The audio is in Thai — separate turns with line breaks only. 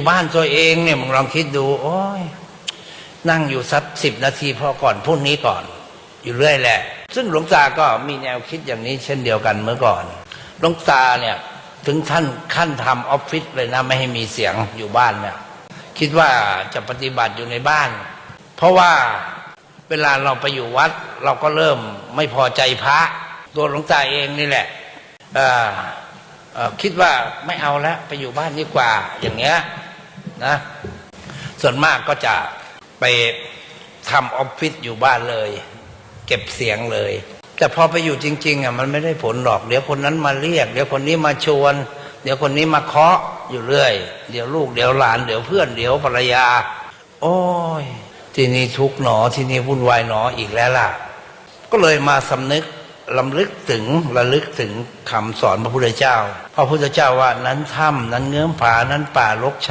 อยู่บ้านตัวเองเนี่ยมึงลองคิดดู โอ้ยนั่งอยู่สักสิบนาทีพอก่อนพรุ่งนี้ก่อน อยู่เรื่อยแหละ ซึ่งหลวงตาก็มีแนวคิดอย่างนี้ เช่นเดียวกันเมื่อก่อนหลวงตาเนี่ยถึงท่านขั้นทำออฟฟิศเลยนะไม่ให้มีเสียงอยู่บ้านเนี่ยคิดว่าจะปฏิบัติอยู่ในบ้าน เพราะว่าเวลาเราไปอยู่วัด เราก็เริ่มไม่พอใจพระ ตัวหลวงตาเองนี่แหละคิดว่าไม่เอาแล้วไปอยู่บ้านดีกว่าอย่างเงี้ย นะส่วนมากก็จะไปทำออฟฟิศอยู่บ้านเลย เก็บเสียงเลย แต่พอไปอยู่จริง ๆอะมันไม่ได้ผลหรอกเดี๋ยวคนนั้นมาเรียก เดี๋ยวคนนี้มาชวน เดี๋ยวคนนี้มาเคาะอยู่เรื่อย เดี๋ยวลูกเดี๋ยวหลานเดี๋ยวเพื่อนเดี๋ยวภรรยา โอ้ยที่นี่ทุกหนอที่นี่วุ่นวายหนออีกแล้วล่ะ ก็เลยมาสำนึกลำลึกถึงระลึกถึงคำสอนพระพุทธเจ้า พระพุทธเจ้าว่านั้นถ้ำนั้นเงื้อมผานั้นป่ารกชั